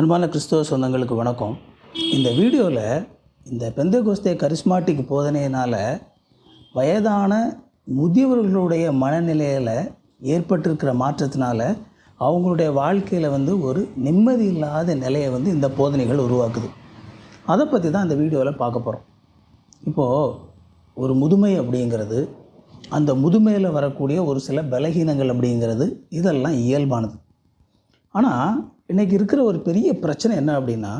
அன்பான கிறிஸ்தவ சொந்தங்களுக்கு வணக்கம். இந்த வீடியோவில் இந்த பெந்தகோஸ்தே கரிஸ்மாட்டிக் போதனையினால் வயதான முதியவர்களுடைய மனநிலையில் ஏற்பட்டிருக்கிற மாற்றத்தினால அவங்களுடைய வாழ்க்கையில் வந்து ஒரு நிம்மதி இல்லாத நிலையை வந்து இந்த போதனைகள் உருவாக்குது. அதை பற்றி தான் இந்த வீடியோவில் பார்க்க போகிறோம் இப்போது ஒரு முதுமை அப்படிங்கிறது அந்த முதுமையில் வரக்கூடிய ஒரு சில பலகீனங்கள் அப்படிங்கிறது இதெல்லாம் இயல்பானது. ஆனால் இன்றைக்கி இருக்கிற ஒரு பெரிய பிரச்சனை என்ன அப்படின்னா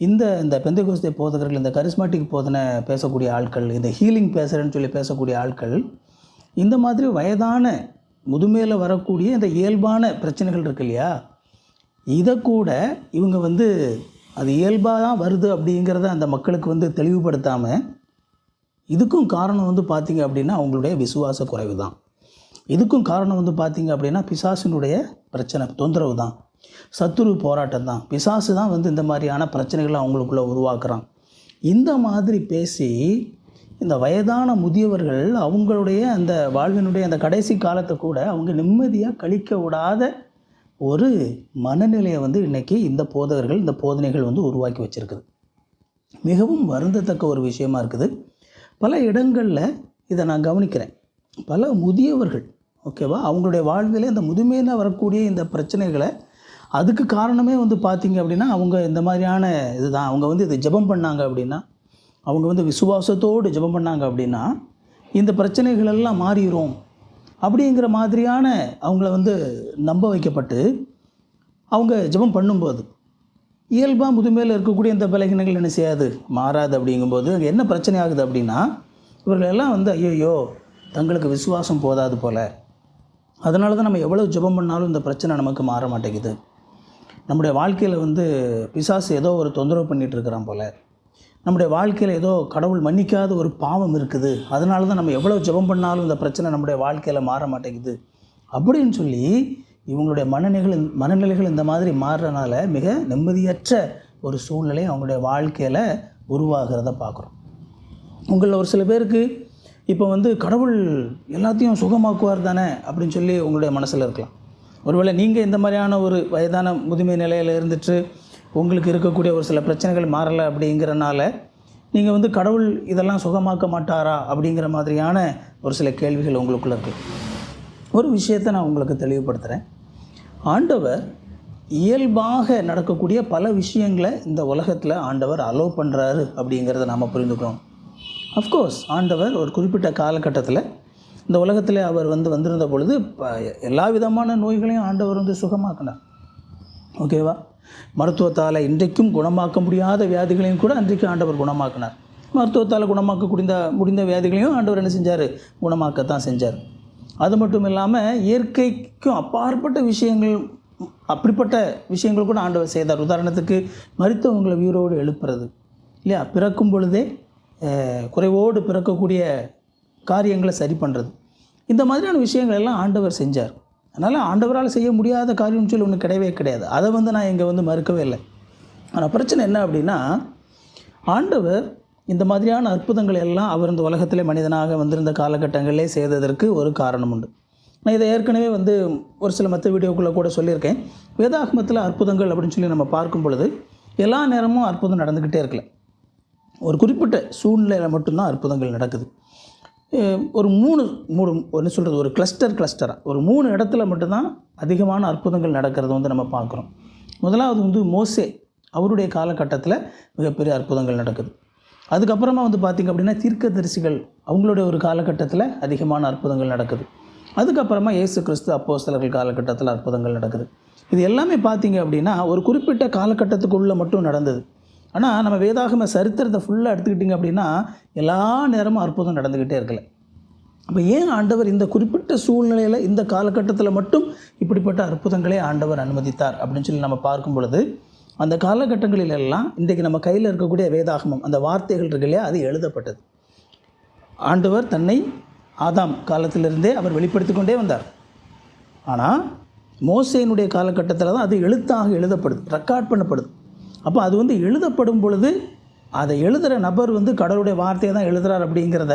இந்த இந்த பெந்தகோஸ்தே போதகர்கள் இந்த கரிஸ்மாட்டிக் போதனை பேசக்கூடிய ஆட்கள் இந்த ஹீலிங் பேசுகிறேன்னு சொல்லி பேசக்கூடிய ஆட்கள் இந்த மாதிரி வயதான முதுமையில் வரக்கூடிய இந்த இயல்பான பிரச்சனைகள் இருக்கு இல்லையா? இதை கூட இவங்க வந்து அது இயல்பாக தான் வருது அப்படிங்கிறத அந்த மக்களுக்கு வந்து தெளிவுபடுத்தாமல் இதுக்கும் காரணம் வந்து பார்த்திங்க அப்படின்னா அவங்களுடைய விசுவாச குறைவு தான் இதுக்கும் காரணம் வந்து பார்த்திங்க அப்படின்னா பிசாசினுடைய பிரச்சனை தொந்தரவு தான் சத்துரு போராட்டம் தான் பிசாசு தான் வந்து இந்த மாதிரியான பிரச்சனைகளை அவங்களுக்குள்ளே உருவாக்குறான். இந்த மாதிரி பேசி இந்த வயதான முதியவர்கள் அவங்களுடைய அந்த வாழ்வினுடைய அந்த கடைசி காலத்தை கூட அவங்க நிம்மதியாக கழிக்க விடாத ஒரு மனநிலையை வந்து இன்றைக்கி இந்த போதகர்கள் இந்த போதனைகள் வந்து உருவாக்கி வச்சுருக்குது. மிகவும் வருந்தத்தக்க ஒரு விஷயமா இருக்குது. பல இடங்களில் இதை நான் கவனிக்கிறேன். பல முதியவர்கள் ஓகேவா? அவங்களுடைய வாழ்விலே அந்த முதுமையில் வரக்கூடிய இந்த பிரச்சனைகளை அதுக்கு காரணமே வந்து பார்த்திங்க அப்படின்னா அவங்க இந்த மாதிரியான இதுதான். அவங்க வந்து இதை ஜெபம் பண்ணாங்க அப்படின்னா அவங்க வந்து விசுவாசத்தோடு ஜெபம் பண்ணாங்க அப்படின்னா இந்த பிரச்சனைகள் எல்லாம் மாறிடும் அப்படிங்கிற மாதிரியான அவங்கள வந்து நம்ப வைக்கப்பட்டு அவங்க ஜெபம் பண்ணும்போது இயல்பாக முதுமையில் இருக்கக்கூடிய இந்த பலகீனங்கள் என்ன செய்யாது? மாறாது அப்படிங்கும்போது அங்கே என்ன பிரச்சனை ஆகுது அப்படின்னா இவர்களெல்லாம் வந்து ஐயோ தங்களுக்கு விசுவாசம் போதாது போல். அதனால தான் நம்ம எவ்வளோ ஜெபம் பண்ணாலும் இந்த பிரச்சனை நமக்கு மாற மாட்டேங்குது. நம்முடைய வாழ்க்கையில் வந்து பிசாசு ஏதோ ஒரு தொந்தரவு பண்ணிகிட்டு இருக்கிறான் போல். நம்முடைய வாழ்க்கையில் ஏதோ கடவுள் மன்னிக்காத ஒரு பாவம் இருக்குது. அதனால தான் நம்ம எவ்வளோ ஜெபம் பண்ணாலும் இந்த பிரச்சனை நம்முடைய வாழ்க்கையில் மாற மாட்டேங்குது. அப்படின்னு சொல்லி இவங்களுடைய மனநிலைகள் மனநிலைகள் இந்த மாதிரி மாறுறனால மிக நிம்மதியற்ற ஒரு சூழ்நிலை அவங்களுடைய வாழ்க்கையில் உருவாகிறத பார்க்குறோம் உங்களில் ஒரு சில பேருக்கு இப்போ வந்து கடவுள் எல்லாத்தையும் சுகமாக்குவார் தானே அப்படின்னு சொல்லி உங்களுடைய மனசில் இருக்கலாம். ஒருவேளை நீங்கள் இந்த மாதிரியான ஒரு வயதான முதுமை நிலையில் இருந்துட்டு உங்களுக்கு இருக்கக்கூடிய ஒரு சில பிரச்சனைகள் மாறலை அப்படிங்கிறனால நீங்கள் வந்து கடவுள் இதெல்லாம் சுகமாக்க மாட்டாரா அப்படிங்கிற மாதிரியான ஒரு சில கேள்விகள் உங்களுக்குள்ளே இருக்குது ஒரு விஷயத்தை நான் உங்களுக்கு தெளிவுபடுத்துகிறேன் ஆண்டவர் இயல்பாக நடக்கக்கூடிய பல விஷயங்களை இந்த உலகத்தில் ஆண்டவர் அலோவ் பண்ணுறாரு அப்படிங்கிறத நாம் புரிந்துக்கிறோம். அஃப்கோர்ஸ் ஆண்டவர் ஒரு குறிப்பிட்ட காலகட்டத்தில் இந்த உலகத்தில் அவர் வந்து வந்திருந்த பொழுது இப்போ எல்லா விதமான நோய்களையும் ஆண்டவர் வந்து சுகமாக்கினார். ஓகேவா? மருத்துவத்தால் இன்றைக்கும் குணமாக்க முடியாத வியாதிகளையும் கூட அன்றைக்கு ஆண்டவர் குணமாக்கினார். மருத்துவத்தால் குணமாக்க முடிந்த முடிந்த வியாதிகளையும் ஆண்டவர் என்ன செஞ்சார்? குணமாக்கத்தான் செஞ்சார். அது மட்டும் இல்லாமல் இயற்கைக்கும் அப்பாற்பட்ட விஷயங்கள் அப்படிப்பட்ட விஷயங்கள் கூட ஆண்டவர் செய்தார். உதாரணத்துக்கு மருத்துவங்களை உயிரோடு எழுப்புறது. இல்லையா? பிறக்கும் பொழுதே குறைவோடு பிறக்கக்கூடிய காரியங்களை சரி பண்ணுறது இந்த மாதிரியான விஷயங்கள் எல்லாம் ஆண்டவர் செஞ்சார். அதனால் ஆண்டவரால் செய்ய முடியாத காரியம்னு சொல்லி ஒன்று கிடையவே கிடையாது. அதை வந்து நான் இங்கே வந்து மறுக்கவே இல்லை. ஆனால் பிரச்சனை என்ன அப்படின்னா ஆண்டவர் இந்த மாதிரியான அற்புதங்கள் எல்லாம் அவர் இந்த உலகத்திலே மனிதனாக வந்திருந்த காலகட்டங்களிலே செய்ததற்கு ஒரு காரணம் உண்டு. நான் இதை ஏற்கனவே வந்து ஒரு சில மற்ற வீடியோக்குள்ளே கூட சொல்லியிருக்கேன். வேதாகமத்தில் அற்புதங்கள் அப்படின்னு சொல்லி நம்ம பார்க்கும் பொழுது எல்லா நேரமும் அற்புதம் நடந்துக்கிட்டே இருக்கல. ஒரு குறிப்பிட்ட சூழ்நிலையில் மட்டும்தான் அற்புதங்கள் நடக்குது. ஒரு மூணு மூணு என்ன சொல்கிறது ஒரு கிளஸ்டர் கிளஸ்டராக ஒரு மூணு இடத்துல மட்டும்தான் அதிகமான அற்புதங்கள் நடக்கிறத வந்து நம்ம பார்க்குறோம். முதலாவது வந்து மோசே அவருடைய காலகட்டத்தில் மிகப்பெரிய அற்புதங்கள் நடக்குது. அதுக்கப்புறமா வந்து பார்த்திங்க அப்படின்னா தீர்க்கதரிசிகள் அவங்களுடைய ஒரு காலகட்டத்தில் அதிகமான அற்புதங்கள் நடக்குது. அதுக்கப்புறமா இயேசு கிறிஸ்து அப்போஸ்தலர்கள் காலகட்டத்தில் அற்புதங்கள் நடக்குது. இது எல்லாமே பார்த்திங்க அப்படின்னா ஒரு குறிப்பிட்ட காலகட்டத்துக்குள்ளே மட்டும் நடந்தது. ஆனால் நம்ம வேதாகம சரித்திரத்தை ஃபுல்லாக எடுத்துக்கிட்டிங்க அப்படின்னா எல்லா நேரமும் அற்புதம் நடந்துக்கிட்டே இருக்கல. அப்போ ஏன் ஆண்டவர் இந்த குறிப்பிட்ட சூழ்நிலையில் இந்த காலகட்டத்தில் மட்டும் இப்படிப்பட்ட அற்புதங்களே ஆண்டவர் அனுமதித்தார் அப்படின்னு சொல்லி நம்ம பார்க்கும் பொழுது அந்த காலகட்டங்களில் எல்லாம் இன்றைக்கு நம்ம கையில் இருக்கக்கூடிய வேதாகமம் அந்த வார்த்தைகள் இருக்கு இல்லையா அது எழுதப்பட்டது. ஆண்டவர் தன்னை ஆதாம் காலத்திலிருந்தே அவர் வெளிப்படுத்தி கொண்டே வந்தார். ஆனால் மோசையினுடைய காலகட்டத்தில் தான் அது எழுத்தாக எழுதப்படுது ரெக்கார்ட் பண்ணப்படுது. அப்போ அது வந்து எழுதப்படும் பொழுது அதை எழுதுகிற நபர் வந்து கடவுளுடைய வார்த்தையை தான் எழுதுகிறார் அப்படிங்கிறத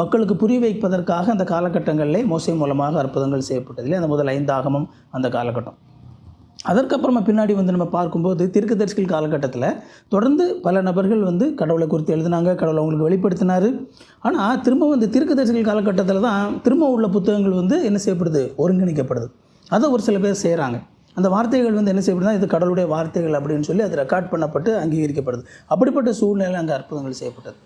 மக்களுக்கு புரிய வைப்பதற்காக அந்த காலகட்டங்களிலே மோசை மூலமாக அற்புதங்கள் செய்யப்பட்டது இல்லையா அந்த முதல் ஐந்தாகமும் அந்த காலகட்டம். அதற்கப்புறமா பின்னாடி வந்து நம்ம பார்க்கும்போது தீர்க்கதரிசிகள் காலகட்டத்தில் தொடர்ந்து பல நபர்கள் வந்து கடவுளை குறித்து எழுதினாங்க கடவுளை அவங்களுக்கு வெளிப்படுத்தினார். ஆனால் திரும்ப வந்து தீர்க்கதரிசிகள் காலகட்டத்தில் தான் திரும்ப உள்ள புத்தகங்கள் வந்து என்ன செய்யப்படுது? ஒருங்கிணைக்கப்படுது. அதை ஒரு சில பேர் செய்கிறாங்க அந்த வார்த்தைகள் வந்து என்ன செய்யப்படுதுன்னா இது கடவுளுடைய வார்த்தைகள் அப்படின்னு சொல்லி அது ரெக்கார்ட் பண்ணப்பட்டு அங்கீகரிக்கப்படுது. அப்படிப்பட்ட சூழ்நிலை அங்கே அற்புதங்கள் செய்யப்பட்டது.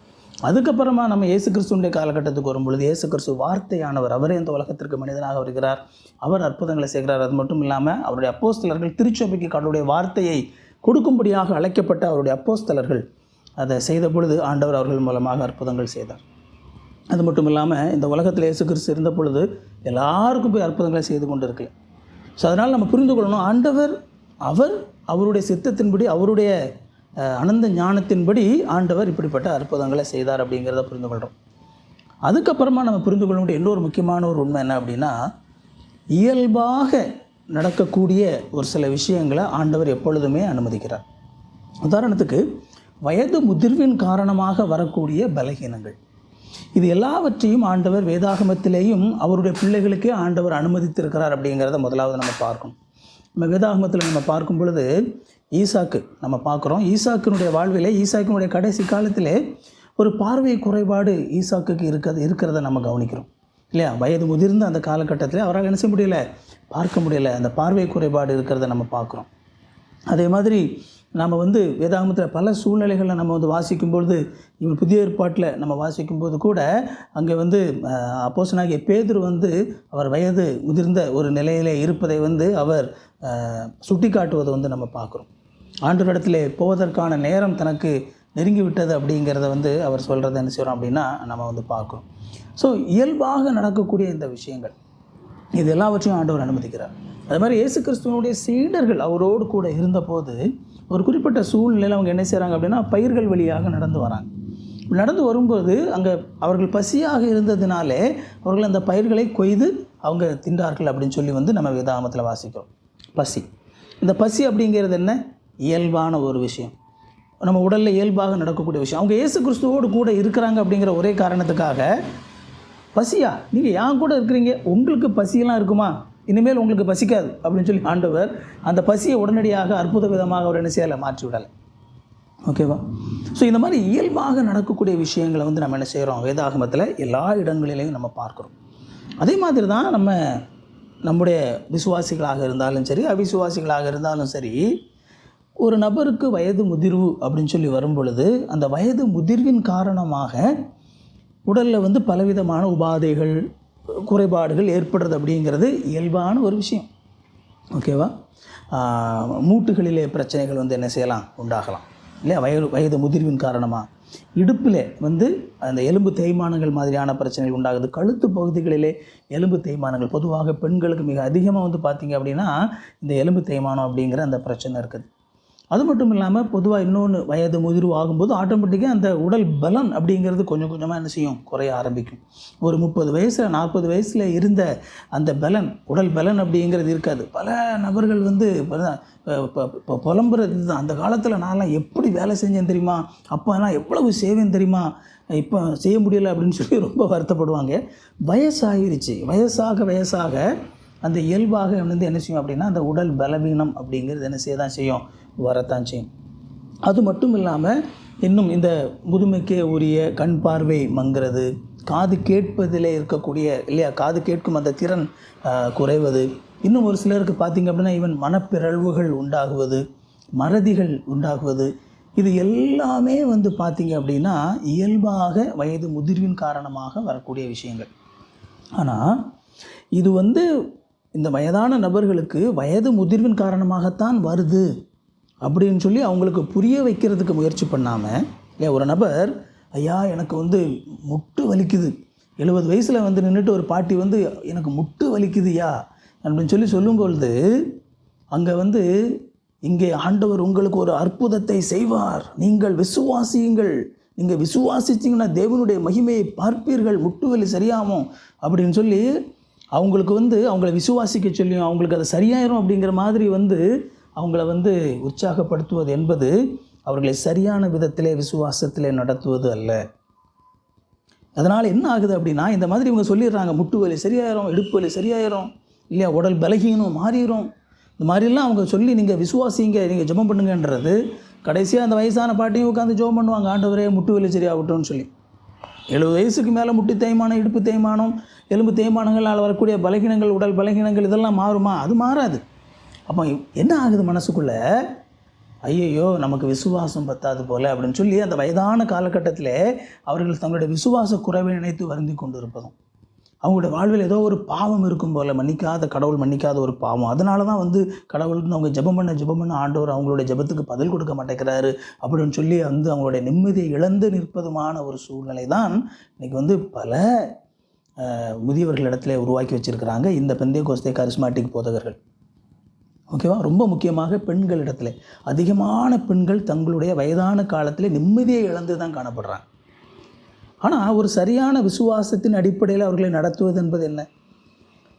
அதுக்கப்புறமா நம்ம இயேசு கிறிஸ்துவனுடைய காலகட்டத்துக்கு வரும்பொழுது இயேசு கிறிஸ்து வார்த்தையானவர் அவரே இந்த உலகத்திற்கு மனிதனாக வருகிறார். அவர் அற்புதங்களை செய்கிறார். அது மட்டும் இல்லாமல் அவருடைய அப்போஸ்தலர்கள் திருச்சபைக்கு கடவுளுடைய வார்த்தையை கொடுக்கும்படியாக அழைக்கப்பட்ட அவருடைய அப்போஸ்தலர்கள் அதை செய்த பொழுது ஆண்டவர் அவர்கள் மூலமாக அற்புதங்கள் செய்தார். அது மட்டும் இல்லாமல் இந்த உலகத்தில் இயேசு கிறிஸ்து இருந்த பொழுது எல்லாருக்கும் போய் அற்புதங்களை செய்து கொண்டு இருக்கல ஸோ அதனால் நம்ம புரிந்து கொள்ளணும். ஆண்டவர் அவர் அவருடைய சித்தத்தின்படி அவருடைய அனந்த ஞானத்தின்படி ஆண்டவர் இப்படிப்பட்ட அற்புதங்களை செய்தார் அப்படிங்கிறத புரிந்து கொள்கிறோம் அதுக்கப்புறமா நம்ம புரிந்து கொள்ள வேண்டிய இன்னொரு முக்கியமான ஒரு உண்மை என்ன அப்படின்னா இயல்பாக நடக்கக்கூடிய ஒரு சில விஷயங்களை ஆண்டவர் எப்பொழுதுமே அனுமதிக்கிறார். உதாரணத்துக்கு வயது முதிர்வின் காரணமாக வரக்கூடிய பலகீனங்கள். இது எல்லாவற்றையும் ஆண்டவர் வேதாகமத்திலேயும் அவருடைய பிள்ளைகளுக்கே ஆண்டவர் அனுமதித்திருக்கிறார் அப்படிங்கிறத முதலாவது நம்ம பார்க்கணும். நம்ம வேதாகமத்தில் நம்ம பார்க்கும் பொழுது ஈசாக்கு நம்ம பார்க்குறோம். ஈசாக்கினுடைய வாழ்விலே ஈசாக்கினுடைய கடைசி காலத்திலே ஒரு பார்வை குறைபாடு ஈசாக்குக்கு இருக்கிறது இருக்கிறத நம்ம கவனிக்கிறோம். இல்லையா? வயது முதிர்ந்த அந்த காலகட்டத்தில் அவரால் என்ன செய்ய முடியல? பார்க்க முடியல. அந்த பார்வை குறைபாடு இருக்கிறத நம்ம பார்க்குறோம். அதே மாதிரி நாம் வந்து வேதாகமத்தில் பல சூழ்நிலைகளில் நம்ம வந்து வாசிக்கும்பொழுது இவன் புதிய ஏற்பாட்டில் நம்ம வாசிக்கும்போது கூட அங்கே வந்து அப்போசனாகிய பேதர் வந்து அவர் வயது முதிர்ந்த ஒரு நிலையிலே இருப்பதை வந்து அவர் சுட்டி காட்டுவதை வந்து நம்ம பார்க்குறோம். ஆண்டவரிடத்திலே போவதற்கான நேரம் தனக்கு நெருங்கி விட்டது அப்படிங்கிறத வந்து அவர் சொல்கிறத என்ன செய்கிறோம் அப்படின்னா நம்ம வந்து பார்க்குறோம். ஸோ இயல்பாக நடக்கக்கூடிய இந்த விஷயங்கள் இது எல்லாவற்றையும் ஆண்டவர் அனுமதிக்கிறார். அது மாதிரி இயேசு கிறிஸ்துவனுடைய சீடர்கள் அவரோடு கூட இருந்தபோது ஒரு குறிப்பிட்ட சூழ்நிலையில் அவங்க என்ன செய்கிறாங்க அப்படின்னா பயிர்கள் வழியாக நடந்து வராங்க. நடந்து வரும்போது அங்கே அவர்கள் பசியாக இருந்ததினாலே அவர்கள் அந்த பயிர்களை கொய்து அவங்க தின்றார்கள் அப்படின்னு சொல்லி வந்து நம்ம வேதாகமத்தில் வாசிக்கிறோம். பசி. இந்த பசி அப்படிங்கிறது என்ன? இயல்பான ஒரு விஷயம். நம்ம உடலில் இயல்பாக நடக்கக்கூடிய விஷயம். அவங்க இயேசு கிறிஸ்துவோடு கூட இருக்கிறாங்க அப்படிங்கிற ஒரே காரணத்துக்காக பசியா? நீங்கள் ஏன் கூட இருக்கிறீங்க? உங்களுக்கு பசியெல்லாம் இருக்குமா? இனிமேல் உங்களுக்கு பசிக்காது அப்படின்னு சொல்லி ஆண்டவர் அந்த பசியை உடனடியாக அற்புத விதமாக அவர் என்ன செய்யலை? மாற்றி விடலை ஓகேவா? ஸோ இந்த மாதிரி இயல்பாக நடக்கக்கூடிய விஷயங்களை வந்து நம்ம என்ன செய்கிறோம் வேதாகமத்தில் எல்லா இடங்களிலையும் நம்ம பார்க்குறோம். அதே மாதிரி தான் நம்ம நம்முடைய விசுவாசிகளாக இருந்தாலும் சரி அவிசுவாசிகளாக இருந்தாலும் சரி ஒரு நபருக்கு வயது முதிர்வு அப்படின்னு சொல்லி வரும் பொழுது அந்த வயது முதிர்வின் காரணமாக உடலில் வந்து பலவிதமான உபாதைகள் குறைபாடுகள் ஏற்படுறது அப்படிங்கிறது இயல்பான ஒரு விஷயம். ஓகேவா? மூட்டுகளிலே பிரச்சனைகள் வந்து என்ன செய்யலாம்? உண்டாகலாம். இல்லையா? வயது வயது முதிர்வின் காரணமாக இடுப்பில் வந்து அந்த எலும்பு தேய்மானங்கள் மாதிரியான பிரச்சனைகள் உண்டாகுது. கழுத்து பகுதிகளிலே எலும்பு தேய்மானங்கள். பொதுவாக பெண்களுக்கு மிக அதிகமாக வந்து பார்த்திங்க அப்படின்னா இந்த எலும்பு தேய்மானம் அப்படிங்கிற அந்த பிரச்சனை இருக்குது. அது மட்டும் இல்லாமல் பொதுவாக இன்னொன்று வயது முதிர்வு ஆகும்போது ஆட்டோமேட்டிக்காக அந்த உடல் பலன் அப்படிங்கிறது கொஞ்சம் கொஞ்சமாக என்ன செய்யும்? குறைய ஆரம்பிக்கும். ஒரு முப்பது வயசில் நாற்பது வயசில் இருந்த அந்த பலன் உடல் பலன் அப்படிங்கிறது இருக்காது. பல நபர்கள் வந்து இப்போ புலம்புறது தான். அந்த காலத்தில் நான்லாம் எப்படி வேலை செஞ்சேன் தெரியுமா? அப்போலாம் எவ்வளவு சேவேன் தெரியுமா? இப்போ செய்ய முடியல அப்படின்னு சொல்லி ரொம்ப வருத்தப்படுவாங்க. வயசாகிருச்சு வயசாக வயசாக அந்த இயல்பாக வந்து என்ன செய்யும் அப்படின்னா அந்த உடல் பலவீனம் அப்படிங்கிறது என்ன செய்ய தான் செய்யும்? வரத்தான் செய்யும். அது மட்டும் இல்லாமல் இன்னும் இந்த முதுமைக்கே உரிய கண் பார்வை மங்கிறது காது கேட்பதிலே இருக்கக்கூடிய இல்லையா காது கேட்கும் அந்த திறன் குறைவது. இன்னும் ஒரு சிலருக்கு பார்த்திங்க அப்படின்னா ஈவன் மனப்பிறழ்வுகள் உண்டாகுவது மறதிகள் உண்டாகுவது. இது எல்லாமே வந்து பார்த்திங்க அப்படின்னா இயல்பாக வயது முதிர்வின் காரணமாக வரக்கூடிய விஷயங்கள். ஆனால் இது வந்து இந்த வயதான நபர்களுக்கு வயது முதிர்வின் காரணமாகத்தான் வருது அப்படின்னு சொல்லி அவங்களுக்கு புரிய வைக்கிறதுக்கு முயற்சி பண்ணாமல் ஏன் ஒரு நபர் ஐயா எனக்கு வந்து முட்டு வலிக்குது. எழுபது வயசில் வந்து நின்றுட்டு ஒரு பாட்டி வந்து எனக்கு முட்டு வலிக்குதுயா? அப்படின்னு சொல்லி சொல்லும்பொழுது அங்கே வந்து இங்கே ஆண்டவர் உங்களுக்கு ஒரு அற்புதத்தை செய்வார். நீங்கள் விசுவாசியுங்கள். நீங்கள் விசுவாசிச்சிங்கன்னா தேவனுடைய மகிமையை பார்ப்பீர்கள். முட்டு வலி சரியாகும். அப்படின்னு சொல்லி அவங்களுக்கு வந்து அவங்கள விசுவாசிக்க சொல்லியும் அவங்களுக்கு அது சரியாயிரும் அப்படிங்கிற மாதிரி வந்து அவங்கள வந்து உற்சாகப்படுத்துவது என்பது அவர்களை சரியான விதத்திலே விசுவாசத்திலே நடத்துவது அல்ல. அதனால் என்ன ஆகுது அப்படின்னா இந்த மாதிரி இவங்க சொல்லிடுறாங்க முட்டு வலி சரியாயிரும் இடுப்பு வலி சரியாயிரும் இல்லையா உடல் பலகீனம் மாறிடும் இந்த மாதிரிலாம் அவங்க சொல்லி நீங்கள் விசுவாசிங்க நீங்கள் ஜெபம் பண்ணுங்கன்றது கடைசியாக அந்த வயசான பாட்டியும் உட்காந்து ஜெபம் பண்ணுவாங்க ஆண்டவரே முட்டு வலி சரியாகட்டும்னு சொல்லி. எழுபது வயசுக்கு மேலே முட்டி தேய்மானம் இடுப்பு தேய்மானம் எலும்பு தேய்மானங்களால் வரக்கூடிய பலகீனங்கள் உடல் பலகீனங்கள் இதெல்லாம் மாறுமா? அது மாறாது. அப்போ என்ன ஆகுது மனசுக்குள்ளே? ஐயையோ நமக்கு விசுவாசம் பத்தாது போல அப்படின்னு சொல்லி அந்த வயதான காலகட்டத்தில் அவர்கள் தங்களுடைய விசுவாச குறைவை நினைத்து வருந்தி கொண்டு அவங்களோட அவங்களுடைய வாழ்வில் ஏதோ ஒரு பாவம் இருக்கும் போல மன்னிக்காத கடவுள் மன்னிக்காத ஒரு பாவம். அதனால தான் வந்து கடவுள் அவங்க ஜெபம் பண்ண ஜெபம் பண்ண ஆண்டவர் அவங்களுடைய ஜெபத்துக்கு பதில் கொடுக்க மாட்டேங்கிறாரு அப்படின்னு சொல்லி வந்து அவங்களுடைய நிம்மதியை இழந்து நிற்பதுமான ஒரு சூழ்நிலை தான் இன்றைக்கி வந்து பல முதியவர்கள் முதியவர்களிடத்துல உருவாக்கி வச்சிருக்கிறாங்க இந்த பெந்தைய கோஸ்தே கரிஸ்மாட்டிக் போதகர்கள். ஓகேவா? ரொம்ப முக்கியமாக பெண்களிடத்தில் அதிகமான பெண்கள் தங்களுடைய வயதான காலத்தில் நிம்மதியை இழந்து தான் காணப்படுறாங்க. ஆனால் ஒரு சரியான விசுவாசத்தின் அடிப்படையில் அவர்களை நடத்துவது என்பது என்ன?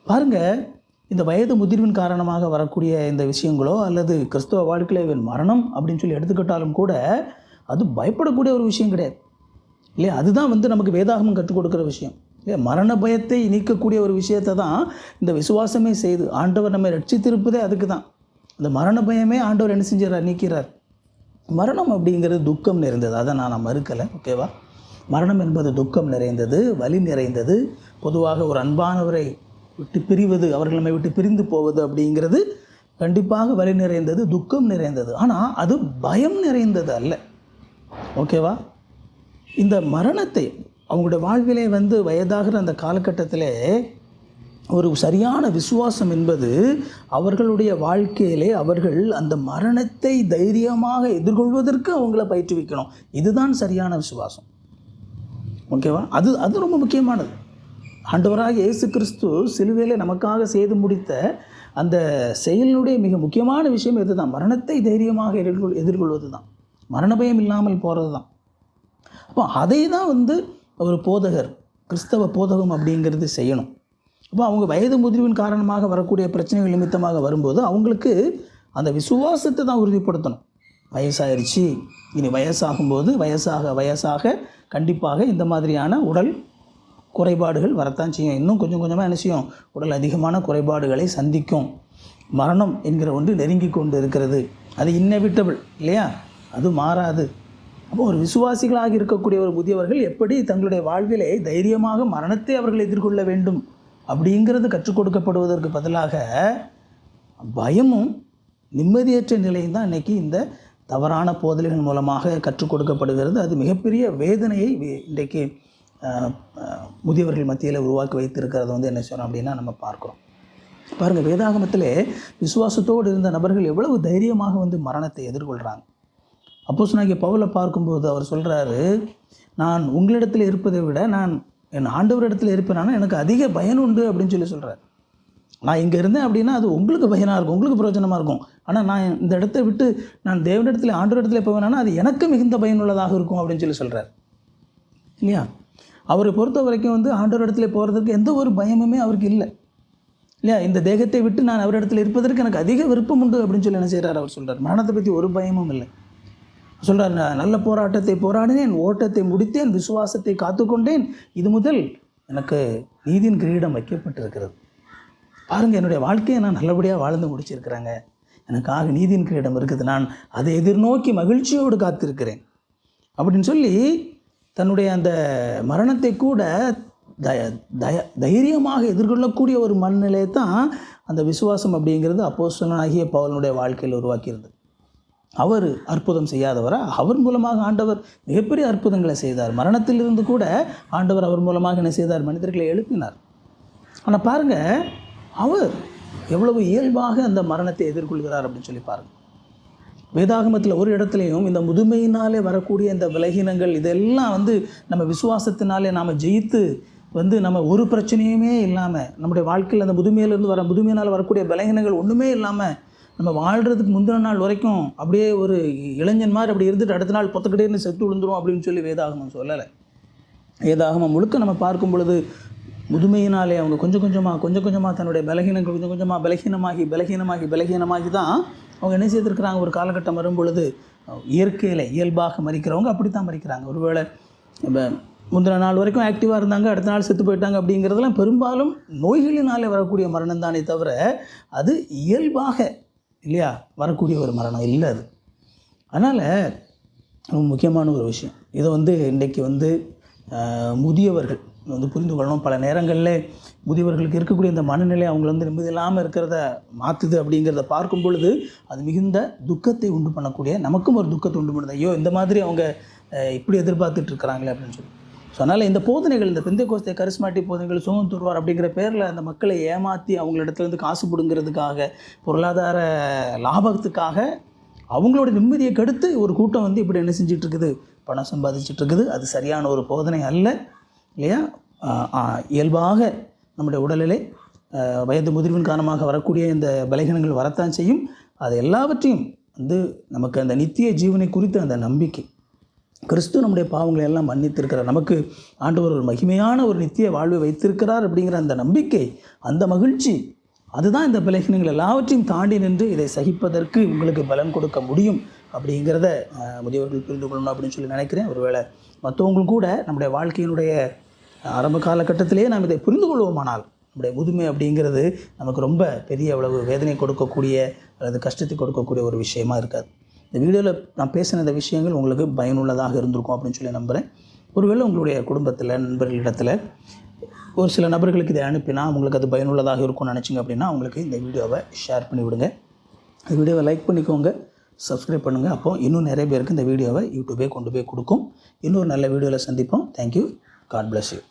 பாருங்கள் இந்த வயது முதிர்வின் காரணமாக வரக்கூடிய இந்த விஷயங்களோ அல்லது கிறிஸ்துவ வாழ்க்கையில் மரணம் அப்படின்னு சொல்லி எடுத்துக்கிட்டாலும் கூட அது பயப்படக்கூடிய ஒரு விஷயம் கிடையாது. இல்லையா? அதுதான் வந்து நமக்கு வேதாகமம் கற்றுக் கொடுக்குற விஷயம். இல்லையா? மரண பயத்தை நீக்கக்கூடிய ஒரு விஷயத்தை தான் இந்த விசுவாசமே செய்து ஆண்டவர் நம்மை ரட்சித்திருப்பதே அதுக்கு தான். இந்த மரண பயமே ஆண்டவர் என்ன செஞ்சார் நீக்கிறார். மரணம் அப்படிங்கிறது துக்கம் நிறைந்தது. அதை நான் நான் மறுக்கலை. ஓகேவா? மரணம் என்பது துக்கம் நிறைந்தது வலி நிறைந்தது. பொதுவாக ஒரு அன்பானவரை விட்டு பிரிவது அவர்கள் நம்மை விட்டு பிரிந்து போவது அப்படிங்கிறது கண்டிப்பாக வலி நிறைந்தது துக்கம் நிறைந்தது. ஆனால் அது பயம் நிறைந்தது அல்ல. ஓகேவா இந்த மரணத்தை அவங்களுடைய வாழ்விலே வந்து வயதாகிற அந்த காலகட்டத்தில் ஒரு சரியான விசுவாசம் என்பது அவர்களுடைய வாழ்க்கையிலே அவர்கள் அந்த மரணத்தை தைரியமாக எதிர்கொள்வதற்கு அவங்கள பயிற்றுவிக்கணும். இதுதான் சரியான விசுவாசம். ஓகேவா? அது அது ரொம்ப முக்கியமானது. ஆண்டவராக இயேசு கிறிஸ்து சிலுவையில் நமக்காக செய்து முடித்த அந்த செயலினுடைய மிக முக்கியமான விஷயம் இதுதான். மரணத்தை தைரியமாக எதிர்கொள் எதிர்கொள்வது தான் மரண பயம் இல்லாமல் போகிறது தான் அப்போ அதை தான் வந்து ஒரு போதகர் கிறிஸ்தவ போதகம் அப்படிங்கிறது செய்யணும். அப்போ அவங்க வயது முதிர்வின் காரணமாக வரக்கூடிய பிரச்சனைகள் நிமித்தமாக வரும்போது அவங்களுக்கு அந்த விசுவாசத்தை தான் உறுதிப்படுத்தணும். வயசாயிருச்சு இனி வயசாகும்போது வயசாக வயசாக கண்டிப்பாக இந்த மாதிரியான உடல் குறைபாடுகள் வரத்தான் செய்யும். இன்னும் கொஞ்சம் கொஞ்சமாக என்ன செய்யும்? உடல் அதிகமான குறைபாடுகளை சந்திக்கும். மரணம் என்கிற ஒன்று நெருங்கி கொண்டு இருக்கிறது அது இன்னெவிட்டபிள் இல்லையா? அது மாறாது. அப்போ ஒரு விசுவாசிகளாக இருக்கக்கூடிய ஒரு முதியவர்கள் எப்படி தங்களுடைய வாழ்விலே தைரியமாக மரணத்தை அவர்கள் எதிர்கொள்ள வேண்டும் அப்படிங்கிறது கற்றுக் கொடுக்கப்படுவதற்கு பதிலாக பயமும் நிம்மதியற்ற நிலையும் தான் இன்றைக்கி இந்த தவறான போதலிகள் மூலமாக கற்றுக் கொடுக்கப்படுகிறது. அது மிகப்பெரிய வேதனையை வே- இன்றைக்கு முதியவர்கள் மத்தியில் உருவாக்கி வைத்திருக்கிறத வந்து என்ன சொல்கிறோம் அப்படின்னா நம்ம பார்க்குறோம். பாருங்கள் வேதாகமத்திலே விசுவாசத்தோடு இருந்த நபர்கள் எவ்வளவு தைரியமாக வந்து மரணத்தை எதிர்கொள்கிறாங்க அப்போஸ் நாங்கள் பவுலை பார்க்கும்போது அவர் சொல்கிறாரு நான் உங்களிடத்தில் இருப்பதை விட நான் என் ஆண்டவரிடத்தில் இருப்பேனானா எனக்கு அதிக பயன் உண்டு அப்படின்னு சொல்லி சொல்கிறார் நான் இங்கே இருந்தேன் அப்படின்னா அது உங்களுக்கு பயனாக இருக்கும் உங்களுக்கு பிரயோஜனமாக இருக்கும். ஆனால் நான் இந்த இடத்த விட்டு நான் தேவனிடத்தில் ஆண்டவரிடத்தில் போவேனா அது எனக்கு மிகுந்த பயனுள்ளதாக இருக்கும் அப்படின்னு சொல்லி சொல்கிறார் இல்லையா? அவரை பொறுத்த வரைக்கும் வந்து ஆண்டவரிடத்துல போகிறதுக்கு எந்த ஒரு பயமுமே அவருக்கு இல்லை. இல்லையா? இந்த தேகத்தை விட்டு நான் அவரிடத்தில் இருப்பதற்கு எனக்கு அதிக விருப்பம் உண்டு அப்படின்னு சொல்லி என்ன செய்கிறார் அவர் சொல்கிறார் மரணத்தை பற்றி ஒரு பயமும் இல்லை. சொல்கிறார் "நான் நல்ல போராட்டத்தை போராடினேன் ஓட்டத்தை முடித்தேன் விசுவாசத்தை காத்துக்கொண்டேன். இது முதல் எனக்கு நீதியின் கிரீடம் வைக்கப்பட்டிருக்கிறது. பாருங்கள் என்னுடைய வாழ்க்கையை நான் நல்லபடியாக வாழ்ந்து முடிச்சிருக்கிறேங்க. எனக்காக நீதியின் கிரீடம் இருக்குது. நான் அதை எதிர்நோக்கி மகிழ்ச்சியோடு காத்திருக்கிறேன். அப்படின்னு சொல்லி தன்னுடைய அந்த மரணத்தை கூட தய தய தைரியமாக எதிர்கொள்ளக்கூடிய ஒரு மனநிலையை தான் அந்த விசுவாசம் அப்படிங்கிறது அப்போஸ்தலனாகிய பவுலனுடைய வாழ்க்கையில் உருவாக்கியிருந்தது. அவர் அற்புதம் செய்யாதவரா? அவர் மூலமாக ஆண்டவர் மிகப்பெரிய அற்புதங்களை செய்தார். மரணத்திலிருந்து கூட ஆண்டவர் அவர் மூலமாக என்ன செய்தார்? மனிதர்களை எழுப்பினார். ஆனால் பாருங்கள் அவர் எவ்வளவு இயல்பாக அந்த மரணத்தை எதிர்கொள்கிறார் அப்படின்னு சொல்லி பாருங்கள் வேதாகமத்தில் ஒரு இடத்துலையும் இந்த முதுமையினாலே வரக்கூடிய இந்த விலகினங்கள் இதெல்லாம் வந்து நம்ம விசுவாசத்தினாலே நாம் ஜெயித்து வந்து நம்ம ஒரு பிரச்சனையுமே இல்லாமல் நம்முடைய வாழ்க்கையில் அந்த முதுமையிலேருந்து வர முதுமையினால் வரக்கூடிய பலகீனங்கள் ஒன்றுமே இல்லாமல் நம்ம வாழ்கிறதுக்கு முந்தின நாள் வரைக்கும் அப்படியே ஒரு இளைஞன் மாதிரி அப்படி இருந்துட்டு அடுத்த நாள் பொத்தக்கிட்டேன்னு செத்து விழுந்துரும் அப்படின்னு சொல்லி வேதாகமம் சொல்லலை. வேதாகமம் முழுக்க நம்ம பார்க்கும் பொழுது முதுமையினாலே அவங்க கொஞ்சம் கொஞ்சமாக கொஞ்சம் கொஞ்சமாக தன்னுடைய பலகீனங்கள் கொஞ்சம் கொஞ்சமாக பலகீனமாகி பலகீனமாகி பலகீனமாகி தான் அவங்க என்ன செய்திருக்கிறாங்க? ஒரு காலகட்டம் வரும்பொழுது இயற்கையில் இயல்பாக மறிக்கிறவங்க அப்படி தான் மறிக்கிறாங்க. ஒருவேளை இப்போ முந்தின நாள் வரைக்கும் ஆக்டிவாக இருந்தாங்க அடுத்த நாள் செத்து போயிட்டாங்க அப்படிங்கிறதெல்லாம் பெரும்பாலும் நோய்களினாலே வரக்கூடிய மரணம் தானே தவிர அது இயல்பாக இல்லையா வரக்கூடிய ஒரு மரணம் இல்லை அது. அதனால் ரொம்ப முக்கியமான ஒரு விஷயம். இதை வந்து இன்றைக்கி வந்து முதியவர்கள் வந்து புரிந்து கொள்ளணும். பல நேரங்களில் முதியவர்களுக்கு இருக்கக்கூடிய இந்த மனநிலை அவங்கள வந்து நிம்மதி இல்லாமல் இருக்கிறத மாற்றுது அப்படிங்கிறத பார்க்கும் பொழுது அது மிகுந்த துக்கத்தை உண்டு பண்ணக்கூடிய நமக்கும் ஒரு துக்கத்தை உண்டு பண்ணுது. ஐயோ இந்த மாதிரி அவங்க இப்படி எதிர்பார்த்துட்டு இருக்கிறாங்களே அப்படின்னு சொல்லி. ஸோ அதனால் இந்த போதனைகள் இந்த பிந்தை கோஸ்தை கரிஸ்மாட்டிக் போதனைகள் சுகம் தருவார் அப்படிங்கிற பேரில் அந்த மக்களை ஏமாற்றி அவங்களிடத்துலேருந்து காசு பிடுங்கிறதுக்காக பொருளாதார லாபத்துக்காக அவங்களோட நிம்மதியை கெடுத்து ஒரு கூட்டம் வந்து இப்படி என்ன செஞ்சிட்ருக்குது பணம் சம்பாதிச்சிட்டுருக்குது அது சரியான ஒரு போதனை அல்ல. இல்லையா? இயல்பாக நம்முடைய உடலிலே வயது முதிர்வின் காரணமாக வரக்கூடிய இந்த பலகீனங்கள் வரத்தான் செய்யும். அது எல்லாவற்றையும் வந்து நமக்கு அந்த நித்திய ஜீவனை குறித்த அந்த நம்பிக்கை. கிறிஸ்து நம்முடைய பாவங்களை எல்லாம் மன்னித்திருக்கிறார். நமக்கு ஆண்டவர் ஒரு மகிமையான ஒரு நித்திய வாழ்வை வைத்திருக்கிறார் அப்படிங்கிற அந்த நம்பிக்கை அந்த மகிழ்ச்சி அதுதான் இந்த பலகீனங்கள் எல்லாவற்றையும் தாண்டி நின்று இதை சகிப்பதற்கு உங்களுக்கு பலன் கொடுக்க முடியும். அப்படிங்கிறத முதியவர்கள் புரிந்து கொள்ளணும் அப்படின்னு சொல்லி நினைக்கிறேன். ஒருவேளை மற்றவங்களும் கூட நம்முடைய வாழ்க்கையினுடைய ஆரம்ப காலகட்டத்திலேயே நாம் இதை புரிந்து கொள்வோமானால் நம்முடைய முதுமை அப்படிங்கிறது நமக்கு ரொம்ப பெரிய அளவு வேதனை கொடுக்கக்கூடிய அல்லது கஷ்டத்தை கொடுக்கக்கூடிய ஒரு விஷயமா இருக்காது. இந்த வீடியோவில் நான் பேசின இந்த விஷயங்கள் உங்களுக்கு பயனுள்ளதாக இருந்திருக்கும் அப்படின்னு சொல்லி நம்புகிறேன் ஒருவேளை உங்களுடைய குடும்பத்தில் நண்பர்களிடத்தில் ஒரு சில நபர்களுக்கு இதை அனுப்பினா உங்களுக்கு அது பயனுள்ளதாக இருக்கும்னு நினச்சிங்க அப்படின்னா அவங்களுக்கு இந்த வீடியோவை ஷேர் பண்ணி விடுங்க இந்த வீடியோவை லைக் பண்ணிக்கோங்க. சப்ஸ்கிரைப் பண்ணுங்கள் அப்போ இன்னும் நிறைய பேருக்கு இந்த வீடியோவை யூடியூபே கொண்டு போய் கொடுக்கும். இன்னொரு நல்ல வீடியோவில் சந்திப்போம். Thank you God bless you